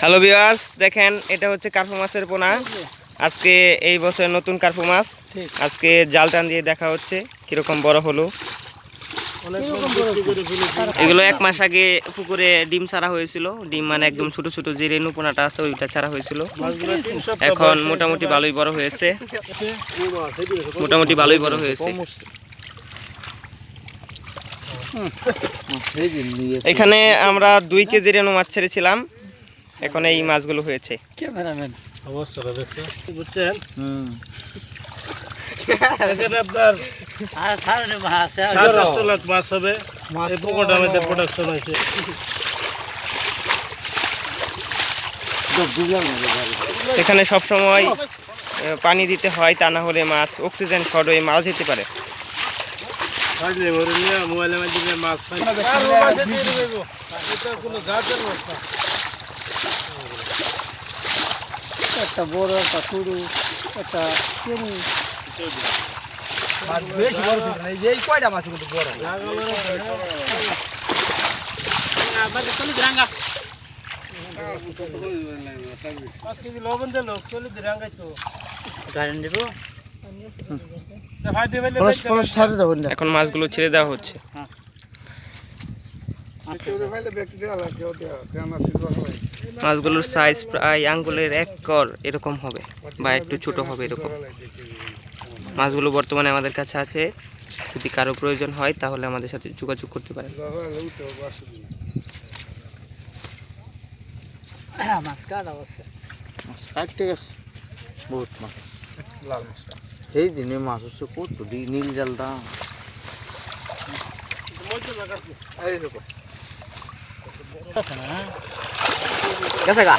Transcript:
Hello বিওয়ার্স দেখেন এটা হচ্ছে কার্পু মাছের পোনা। আজকে এই বছরের নতুন কার্পু মাছ। আজকে জাল টান দিয়ে দেখা হচ্ছে কীরকম বড় হলো। এগুলো এক মাস আগে পুকুরে ডিম ছাড়া হয়েছিল। ডিম মানে একদম ছোট ছোট যে রেণু পোনাটা আছে ওইটা ছাড়া হয়েছিল। এখন মোটামুটি ভালোই বড় হয়েছে। মোটামুটি ভালোই বড় হয়েছে। এখানে আমরা দুই কেজি রেণু মাছ ছেড়েছিলাম। এখন এই মাছগুলো হয়েছে। ক্যামেরাম্যান। বুঝছেন? মাছ মাছ হবে এখানে সব সময় পানি দিতে হয়, তা না হলে মাছ, অক্সিজেন শর্ট হয়ে মারা যেতে পারে। মাছ মাছ একটা বড়, একটা সরু, একটা দেবো? এখন মাছগুলো ছেড়ে দেওয়া হচ্ছে। মাছগুলোর সাইজ প্রায় আঙ্গুলের এক কর এরকম হবে বা একটু ছোট হবে এরকম। মাছগুলো বর্তমানে আমাদের কাছে আছে। যদি কারও প্রয়োজন হয় তাহলে আমাদের সাথে যোগাযোগ করতে পারেন। মাছ কাটা আছে ঠিক আছে বহুত মাছ। এই দিনে মাছ হচ্ছে কত? নীল জাল দাম গেছে গা।